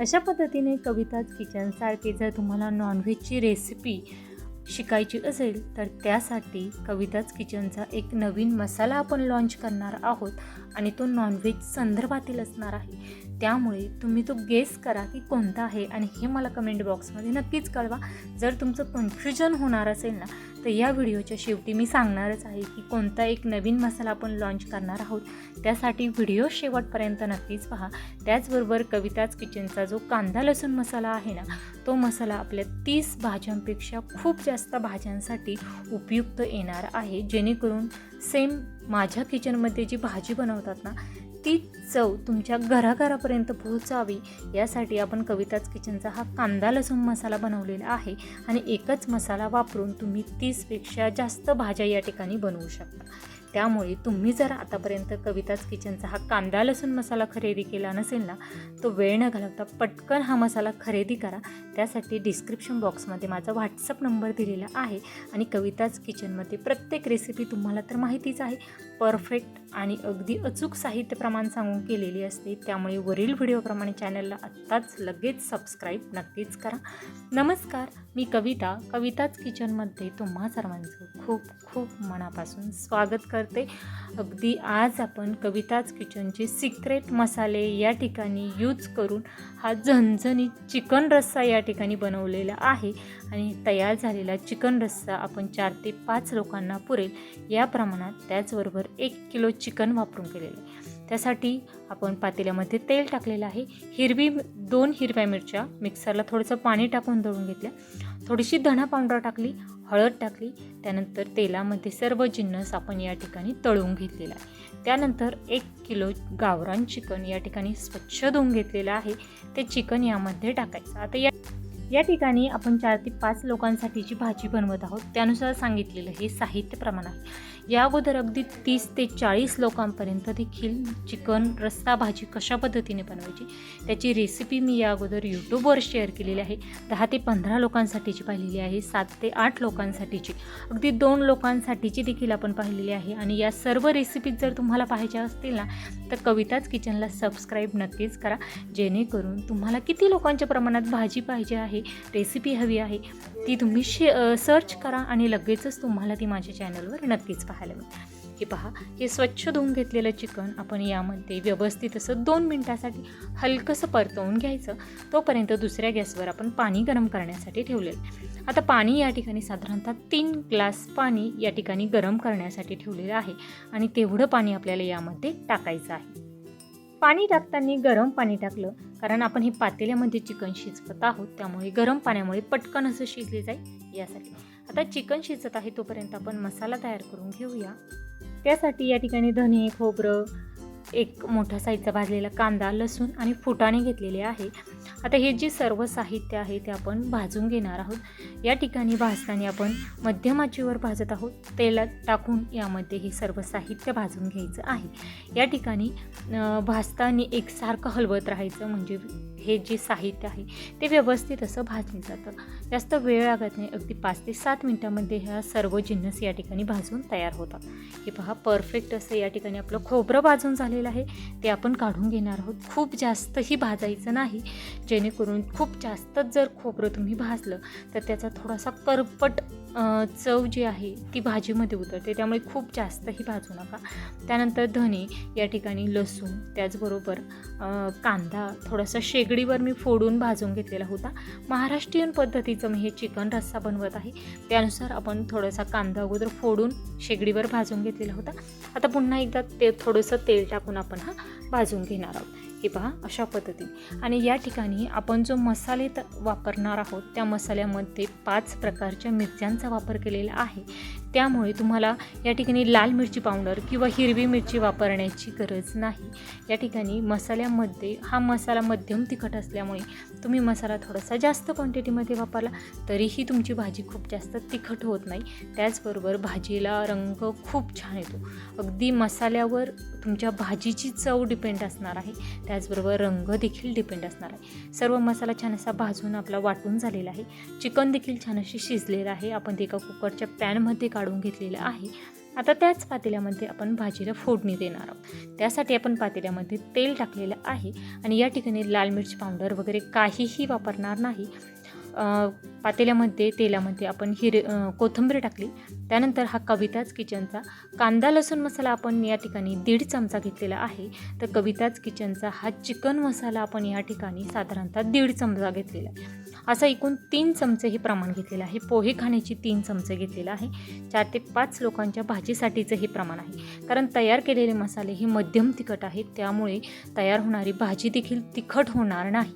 अशा पद्धतीने कविताज किचनसारखी जर तुम्हाला नॉनव्हेजची रेसिपी शिकायची असेल तर त्यासाठी कविताज किचनचा एक नवीन मसाला आपण लॉन्च करणार आहोत आणि तो नॉनव्हेज संदर्भातील असणार आहे. त्यामुळे तुम्ही तो गेस करा की कोणता आहे आणि हे मला कमेंट बॉक्समध्ये नक्कीच कळवा. जर तुमचं कन्फ्युजन होणार असेल ना तर या व्हिडिओच्या शेवटी मी सांगणारच आहे की कोणता एक नवीन मसाला आपण लॉन्च करणार आहोत त्यासाठी व्हिडिओ शेवटपर्यंत नक्कीच पहा. त्याचबरोबर कविताज किचनचा जो कांदा लसूण मसाला आहे ना तो मसाला आपल्या तीस भाज्यांपेक्षा खूप जास्त भाज्यांसाठी उपयुक्त येणार आहे. जेणेकरून सेम माझ्या किचनमध्ये जी भाजी बनवतात ना ती चव तुमच्या घराघरापर्यंत पोहोचावी यासाठी आपण कविताच किचनचा हा कांदा लसूण मसाला बनवलेला आहे आणि एकच मसाला वापरून तुम्ही तीसपेक्षा जास्त भाज्या या ठिकाणी बनवू शकता. त्यामुळे तुम्ही जर आतापर्यंत कविताच किचनचा हा कांदा लसूण मसाला खरेदी केला नसेल ना तो वेळ न घालवता पटकन हा मसाला खरेदी करा. त्यासाठी डिस्क्रिप्शन बॉक्समध्ये माझा व्हॉट्सअप नंबर दिलेला आहे आणि कविताच किचनमध्ये प्रत्येक रेसिपी तुम्हाला तर माहितीच आहे. परफेक्ट आणि अगदी अचूक साहित्य प्रमाण सांगून केलेली असते. त्यामुळे वरील व्हिडिओप्रमाणे चॅनलला आत्ताच लगेच सबस्क्राईब नक्कीच करा. नमस्कार मी कविता. कविताच किचनमध्ये तुम्हा सर्वांचं खूप खूप मनापासून स्वागत करते. अगदी आज आपण कविताच किचनचे सिक्रेट मसाले या ठिकाणी यूज करून हा झणझणीत चिकन रस्सा या ठिकाणी बनवलेला आहे. आणि तयार झालेला चिकन रस्सा आपण चार ते पाच लोकांना पुरेल. या प्रमाणात त्याचबरोबर एक किलो चिकन वापरून केलेलं आहे. त्यासाठी आपण पातेल्यामध्ये तेल टाकलेलं आहे. हिरवी दोन हिरव्या मिरच्या मिक्सरला थोडंसं पाणी टाकून दळून घेतल्या. थोडीशी धणा पावडर टाकली हळद टाकली त्यानंतर तेलामध्ये सर्व जिन्नस आपण या ठिकाणी तळून घेतलेला आहे. त्यानंतर एक किलो गावरान चिकन या ठिकाणी स्वच्छ धुवून घेतलेलं आहे. ते चिकन यामध्ये टाकायचं. आता या या ठिकाणी आपण चार ते पाच लोकांसाठीची भाजी बनवत आहोत. त्यानुसार सांगितलेलं हे साहित्य प्रमाण आहे. या अगोदर अगदी तीस ते चाळीस लोकांपर्यंत देखील चिकन रस्सा भाजी कशा पद्धतीने बनवायची त्याची रेसिपी मी या अगोदर यूट्यूबवर शेअर केलेली आहे. दहा ते पंधरा लोकांसाठीची पाहिलेली आहे सात ते आठ लोकांसाठीची. अगदी दोन लोकांसाठीची देखील आपण पाहिलेली आहे आणि या सर्व रेसिपीज जर तुम्हाला पाहायच्या असतील ना तर कविताच किचनला सबस्क्राईब नक्कीच करा. जेणेकरून तुम्हाला किती लोकांच्या प्रमाणात भाजी पाहिजे आहे रेसिपी हवी आहे ती तुम्ही शे सर्च करा आणि लगेचच तुम्हाला ती माझ्या चॅनलवर नक्कीच पाहायला मिळतं. हे पहा हे स्वच्छ धुवून घेतलेलं चिकन आपण यामध्ये व्यवस्थित असं दोन मिनटासाठी हलकंसं परतवून घ्यायचं. तोपर्यंत दुसऱ्या गॅसवर आपण पाणी गरम करण्यासाठी ठेवलेलं आता पाणी या ठिकाणी साधारणतः तीन ग्लास पाणी या ठिकाणी गरम करण्यासाठी ठेवलेलं आहे आणि तेवढं पाणी आपल्याला यामध्ये टाकायचं आहे. पाणी टाकताना गरम पाणी टाकलं कारण आपण हे पातेल्यामध्ये चिकन शिजवत आहोत त्यामुळे गरम पाण्यामुळे पटकन असं शिजले जाईल यासाठी. आता चिकन शिजत आहे तोपर्यंत आपण मसाला तयार करून घेऊया. त्यासाठी या ठिकाणी धने खोबरं एक मोठा साईजचा भाजलेला कांदा लसूण आणि फुटाणे घेतलेले आहे. आता हे जे सर्व साहित्य आहे ते आपण भाजून घेणार आहोत. या ठिकाणी भाजताना आपण मध्यमाचीवर भाजत आहोत. तेलात टाकून यामध्ये हे सर्व साहित्य भाजून घ्यायचं आहे. या ठिकाणी भाजताना एकसारखं हलवत राहायचं म्हणजे हे जे साहित्य आहे ते व्यवस्थित असं भाजलं जातं. जास्त वेळ लागत नाही अगदी पाच ते सात मिनटामध्ये ह्या सर्व जिन्नस या ठिकाणी भाजून तयार होतात. हे पहा परफेक्ट असं या ठिकाणी आपलं खोबरं भाजून झालेलं आहे. ते आपण काढून घेणार आहोत. खूप जास्तही भाजायचं नाही जेणेकरून खूप जास्तच जर खोबरं तुम्ही भाजलं तर त्याचा थोडासा करपट चव जी आहे ती भाजीमध्ये उतरते. त्यामुळे खूप जास्तही भाजू नका. त्यानंतर धने या ठिकाणी लसूण त्याचबरोबर कांदा थोडासा शेगडीवर मी फोडून भाजून घेतलेला होता. महाराष्ट्रीयन पद्धतीचं मी हे चिकन रस्सा बनवत आहे. त्यानुसार आपण थोडासा कांदा अगोदर फोडून शेगडीवर भाजून घेतलेला होता. आता पुन्हा एकदा ते थोडंसं तेल टाकून आपण हा भाजून घेणार आहोत. हे पहा अशा पद्धतीने आणि या ठिकाणी आपण जो मसाले त वापरणार आहोत त्या मसाल्यामध्ये पाच प्रकारच्या मिरच्यांचा वापर केलेला आहे. त्यामुळे तुम्हाला या ठिकाणी लाल मिरची पावडर किंवा हिरवी मिरची वापरण्याची गरज नाही. या ठिकाणी मसाल्यामध्ये हा मसाला मध्यम तिखट असल्यामुळे तुम्ही मसाला थोडासा जास्त क्वांटिटीमध्ये वापरला तरीही तुमची भाजी खूप जास्त तिखट होत नाही. त्याचबरोबर भाजीला रंग खूप छान येतो. अगदी मसाल्यावर तुमच्या भाजीची चव डिपेंड असणार आहे. त्याचबरोबर रंग देखील डिपेंड असणार आहे. सर्व मसाला छान असा भाजून आपला वाटून झालेला आहे. चिकन देखील छान अशी शिजलेलं आहे. आपण ते एका कुकरच्या पॅनमध्ये काढून घेतलेलं आहे. आता त्याच पातेल्यामध्ये आपण भाजीला फोडणी देणार आहोत. त्यासाठी आपण पातेल्यामध्ये तेल टाकलेलं आहे. आणि या ठिकाणी लाल मिरची पावडर वगैरे काहीही वापरणार नाही. पातेल्यामध्ये तेलामध्ये आपण हिरे कोथिंबीर टाकली. त्यानंतर हा कविताच किचनचा कांदा लसूण मसाला आपण या ठिकाणी दीड चमचा घेतलेला आहे. तर कविताज किचनचा हा चिकन मसाला आपण या ठिकाणी साधारणतः दीड चमचा घेतलेला आहे. असा एकूण तीन चमचे हे प्रमाण घेतलेलं आहे. पोहे खाण्याची तीन चमचे घेतलेलं आहे. चार ते पाच लोकांच्या भाजीसाठीचं हे प्रमाण आहे. कारण तयार केलेले मसाले हे मध्यम तिखट आहेत. त्यामुळे तयार होणारी भाजी देखील तिखट होणार नाही.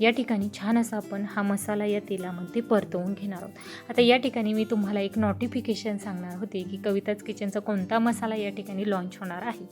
या ठिकाणी छान असा आपण हा मसाला या तेलामध्ये परतवून घेणार आहोत. आता या ठिकाणी मी तुम्हाला एक नोटिफिकेशन सांगणार होते की कविताच किचनचा कोणता मसाला या ठिकाणी लॉन्च होणार आहे.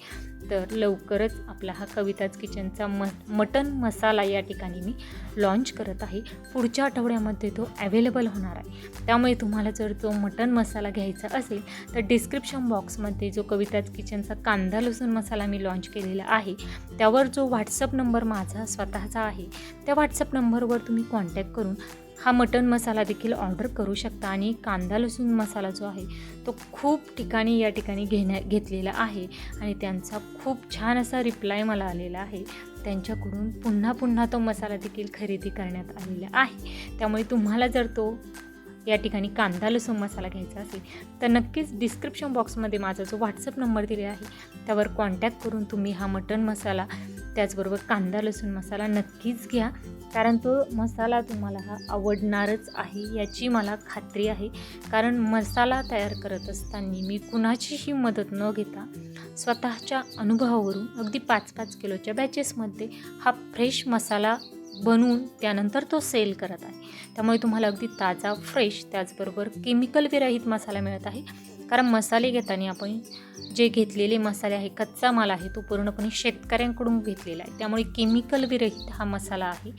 तर लवकरच आपला हा कविताच किचनचा म मटन मसाला या ठिकाणी मी लॉन्च करत आहे. पुढच्या आठवड्यामध्ये तो अवेलेबल होणार आहे. त्यामुळे तुम्हाला जर तो मटन मसाला घ्यायचा असेल तर डिस्क्रिप्शन बॉक्समध्ये जो कविताच किचनचा कांदा लसूण मसाला मी लॉन्च केलेला आहे त्यावर जो व्हॉट्सअप नंबर माझा स्वतःचा आहे त्या व्हॉट्सअप नंबरवर तुम्ही कॉन्टॅक्ट करून हा मटन मसाला देखील ऑर्डर करू शकता. आणि कांदा लसूण मसाला जो आहे तो खूप ठिकाणी या ठिकाणी घेण्या घेतलेला आहे. आणि त्यांचा खूप छान असा रिप्लाय मला आलेला आहे. त्यांच्याकडून पुन्हा पुन्हा तो मसाला देखील खरेदी करण्यात आलेला आहे. त्यामुळे तुम्हाला जर तो या ठिकाणी कांदा लसूण मसाला घ्यायचा असेल तर नक्कीच डिस्क्रिप्शन बॉक्समध्ये माझा जो व्हॉट्सअप नंबर दिला आहे त्यावर कॉन्टॅक्ट करून तुम्ही हा मटन मसाला त्याचबरोबर कांदा लसूण मसाला नक्कीच घ्या. कारण तो मसाला तुम्हाला हा आवडणारच आहे याची मला खात्री आहे. कारण मसाला तयार करत असताना मी कुणाचीही मदत न घेता स्वतःच्या अनुभवावरून अगदी पाच पाच किलोच्या बॅचेसमध्ये हा फ्रेश मसाला बनवून त्यानंतर तो सेल करत आहे. त्यामुळे तुम्हाला अगदी ताजा फ्रेश त्याचबरोबर केमिकल विरहित मसाला मिळत आहे. कारण मसाले घेताना आपण जे घेतलेले मसाले आहे कच्चा माल आहे तो पूर्णपणे शेतकऱ्यांकडून घेतलेला आहे. त्यामुळे केमिकल विरहित हा मसाला आहे.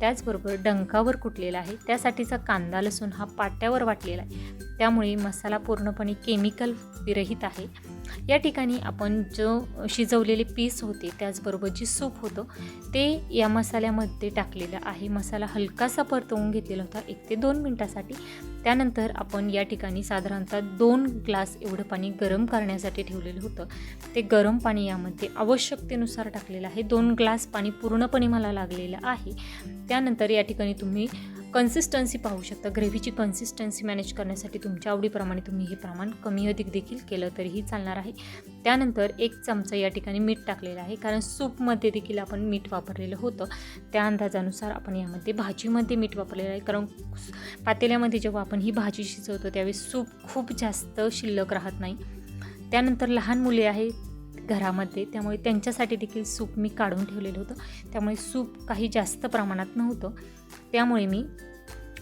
त्याचबरोबर डंकावर कुटलेला आहे. त्यासाठीचा कांदा लसूण हा पाट्यावर वाटलेला आहे. त्यामुळे मसाला पूर्णपणे केमिकल विरहित आहे. या ठिकाणी आपण जो शिजवलेले पीस होते त्याचबरोबर जे सूप होतं ते या मसाल्यामध्ये टाकलेलं आहे. मसाला हलकासा परतवून घेतलेला होता. एक ते दोन मिनटासाठी. त्यानंतर आपण या ठिकाणी साधारणतः दोन ग्लास एवढं पाणी गरम करण्यासाठी ठेवलेलं होतं. ते गरम पाणी यामध्ये आवश्यकतेनुसार टाकलेलं आहे. दोन ग्लास पाणी पूर्णपणे मला लागलेलं आहे. त्यानंतर या ठिकाणी तुम्ही कन्सिस्टन्सी पाहू शकता. ग्रेव्हीची कन्सिस्टन्सी मॅनेज करण्यासाठी तुमच्या आवडीप्रमाणे तुम्ही हे प्रमाण कमी अधिक देखील केलं तरीही चालणार आहे. त्यानंतर एक चमचा या ठिकाणी मीठ टाकलेलं आहे. कारण सूपमध्ये देखील आपण मीठ वापरलेलं होतं. त्या अंदाजानुसार आपण यामध्ये भाजीमध्ये मीठ वापरलेलं आहे. कारण पातेल्यामध्ये जेव्हा आपण ही भाजी शिजवतो त्यावेळी सूप खूप जास्त शिल्लक राहत नाही. त्यानंतर लहान मुले आहेत घरामध्ये. त्यामुळे त्यांच्यासाठी देखील सूप मी काढून ठेवलेलं होतं. त्यामुळे सूप काही जास्त प्रमाणात नव्हतं. त्यामुळे मी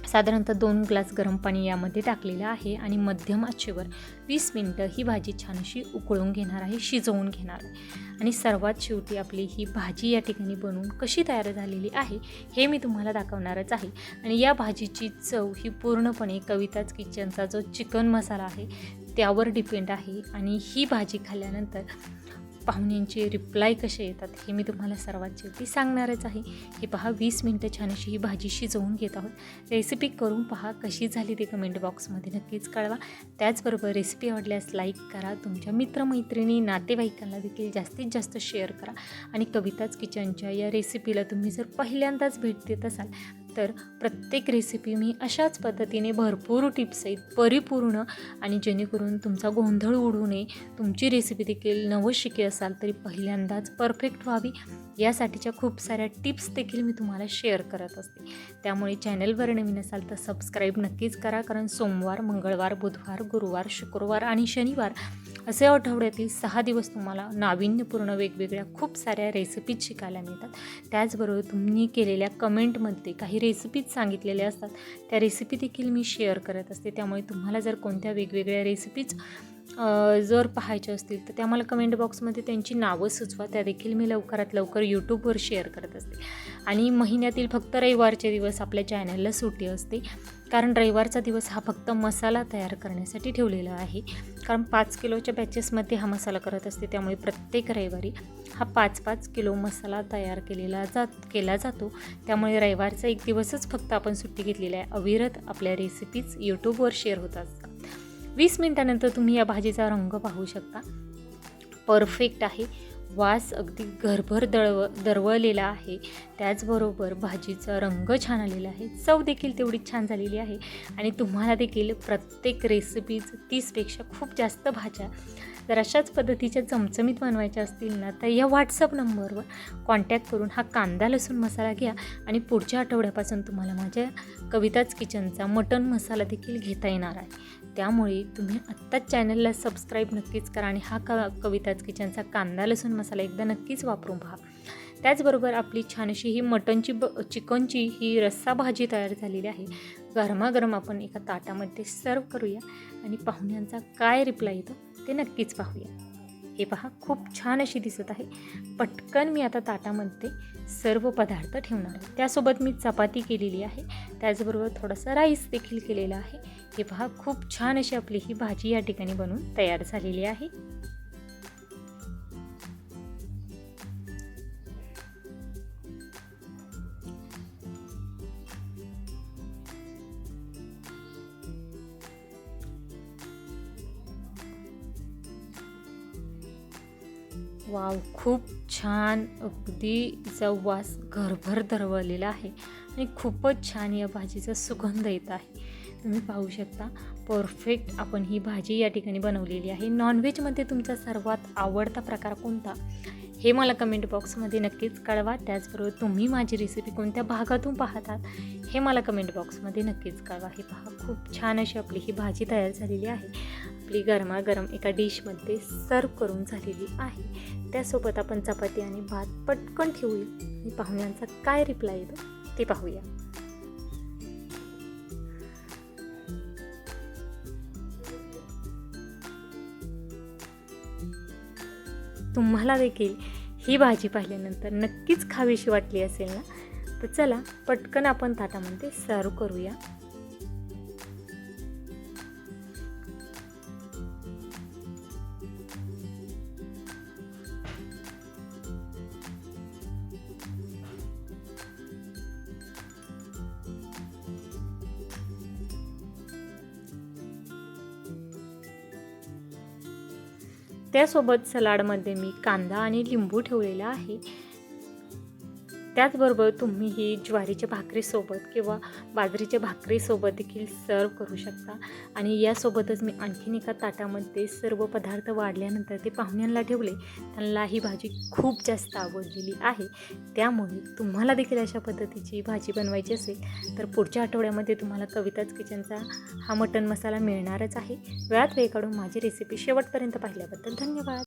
साधारणतः दोन ग्लास गरम पाणी यामध्ये टाकलेलं आहे आणि मध्यम आचेवर वीस मिनटं ही भाजी छान अशी उकळून घेणार आहे शिजवून घेणार आहे. आणि सर्वात शेवटी आपली ही भाजी या ठिकाणी बनवून कशी तयार झालेली आहे हे मी तुम्हाला दाखवणारच आहे. आणि या भाजीची चव ही पूर्णपणे कविताच किचनचा जो चिकन मसाला आहे त्यावर डिपेंड आहे. आणि ही भाजी खाल्ल्यानंतर पाहुण्यांचे रिप्लाय कसे येतात हे मी तुम्हाला सर्वात शेवटी सांगणारच आहे. हे पहा वीस मिनटं छान अशी ही भाजी शिजवून घेत आहोत. रेसिपी करून पहा कशी झाली ते कमेंट बॉक्समध्ये नक्कीच कळवा. त्याचबरोबर रेसिपी आवडल्यास लाईक करा. तुमच्या मित्रमैत्रिणी नातेवाईकांना देखील जास्तीत जास्त शेअर करा. आणि कविताच किचनच्या या रेसिपीला तुम्ही जर पहिल्यांदाच भेट देत असाल तर प्रत्येक रेसिपी मी अशाच पद्धतीने भरपूर टिप्स आहेत परिपूर्ण. आणि जेणेकरून तुमचा गोंधळ उडू नये. तुमची रेसिपी देखील नवशिके असाल तरी पहिल्यांदाच परफेक्ट व्हावी. यासाठीच्या खूप साऱ्या टिप्स देखील मी तुम्हाला शेअर करत असते. त्यामुळे चॅनलवर नवीन असाल तर सबस्क्राईब नक्कीच करा. कारण सोमवार मंगळवार बुधवार गुरुवार शुक्रवार आणि शनिवार असे आठवड्यातील सहा दिवस तुम्हाला नाविन्यपूर्ण वेगवेगळ्या खूप साऱ्या रेसिपीज शिकायला मिळतात. त्याचबरोबर तुम्ही केलेल्या कमेंटमध्ये काही रेसिपीज सांगितलेल्या असतात. त्या रेसिपी देखील मी शेअर करत असते. त्यामुळे तुम्हाला जर कोणत्या वेगवेगळ्या रेसिपीज जर पाहायच्या असतील तर त्या मला कमेंट बॉक्समध्ये त्यांची नावं सुचवा. त्या देखील मी लवकरात लवकर यूट्यूबवर शेअर करत असते. आणि महिन्यातील फक्त रविवारचे दिवस आपल्या चॅनलला सुट्टी असते. कारण रविवारचा दिवस हा फक्त मसाला तयार करण्यासाठी ठेवलेला आहे. कारण पाच किलोच्या बॅचेसमध्ये हा मसाला करत असते. त्यामुळे प्रत्येक रविवारी हा पाच पाच किलो मसाला तयार केलेला जात केला जातो. त्यामुळे रविवारचा एक दिवसच फक्त आपण सुट्टी घेतलेली आहे. अविरत आपल्या रेसिपीज यूट्यूबवर शेअर होत असतात वीस मिनटानंतर तुम्ही या भाजीचा रंग पाहू शकता. परफेक्ट आहे. वास अगदी घरभर दळव दरवळलेला आहे. त्याचबरोबर भाजीचा रंग छान आलेला आहे. चव देखील तेवढीच छान झालेली आहे. आणि तुम्हाला देखील प्रत्येक रेसिपीज तीसपेक्षा खूप जास्त भाज्या जर अशाच पद्धतीच्या चमचमीत बनवायच्या असतील ना तर या व्हॉट्सअप नंबरवर कॉन्टॅक्ट करून हा कांदा लसूण मसाला घ्या आणि पुढच्या आठवड्यापासून तुम्हाला माझ्या कविताच किचनचा मटन मसाला देखील घेता येणार आहे. त्यामुळे तुम्ही आत्ताच चॅनलला सबस्क्राईब नक्कीच करा आणि हा क कविताच किचनचा कांदा लसूण मसाला एकदा नक्कीच वापरून पहा. त्याचबरोबर आपली छान अशी ही मटनची ब चिकनची ही रस्सा भाजी तयार झालेली आहे. गरमागरम आपण एका ताटामध्ये सर्व करूया आणि पाहुण्यांचा काय रिप्लाय येतो ते नक्कीच पाहूया. हे पहा खूप छान अशी दिसत आहे. पटकन मी आता ताटामध्ये सर्व पदार्थ ठेवणार आहे. त्यासोबत मी चपाती केलेली आहे. त्याचबरोबर थोडासा राईस देखील केलेला आहे. हे पहा खूप छान अशी आपली ही भाजी या ठिकाणी बनवून तयार झालेली आहे. वाव खूप छान. अगदी तिचा वास घरभर दरवळलेला आहे आणि खूपच छान या भाजीचा सुगंध येत आहे. तुम्ही पाहू शकता परफेक्ट आपण ही भाजी या ठिकाणी बनवलेली आहे. नॉनव्हेजमध्ये तुमचा सर्वात आवडता प्रकार कोणता? हे मला कमेंट बॉक्समध्ये नक्कीच कळवा. त्याचबरोबर तुम्ही माझी रेसिपी कोणत्या भागातून पाहतात हे मला कमेंट बॉक्समध्ये नक्कीच कळवा. हे पहा खूप छान अशी आपली ही भाजी तयार झालेली आहे. आपली गरमागरम एका डिशमध्ये सर्व करून झालेली आहे. त्यासोबत आपण चपाती आणि भात पटकन ठेवूया. आणि पाहुण्यांचा काय रिप्लाय येतो ते पाहूया. तुम्हाला देखील ही भाजी पाहिल्यानंतर नक्कीच खावीशी वाटली असेल ना? तर चला पटकन आपण ताटामध्ये सर्व करूया. त्यासोबत सलाडमध्ये मी कांदा आणि लिंबू ठेवलेला आहे. त्याचबरोबर तुम्ही ही ज्वारीच्या भाकरीसोबत किंवा बाजरीच्या भाकरीसोबत देखील सर्व करू शकता. आणि यासोबतच मी आणखीन एका ताटामध्ये सर्व पदार्थ वाढल्यानंतर ते पाहुण्यांना ठेवले. त्यांना ही भाजी खूप जास्त आवडलेली आहे. त्यामुळे तुम्हाला देखील अशा पद्धतीची भाजी बनवायची असेल तर पुढच्या आठवड्यामध्ये तुम्हाला कविताच किचनचा हा मटन मसाला मिळणारच आहे. वेळात वेळ काढून माझी रेसिपी शेवटपर्यंत पाहिल्याबद्दल धन्यवाद.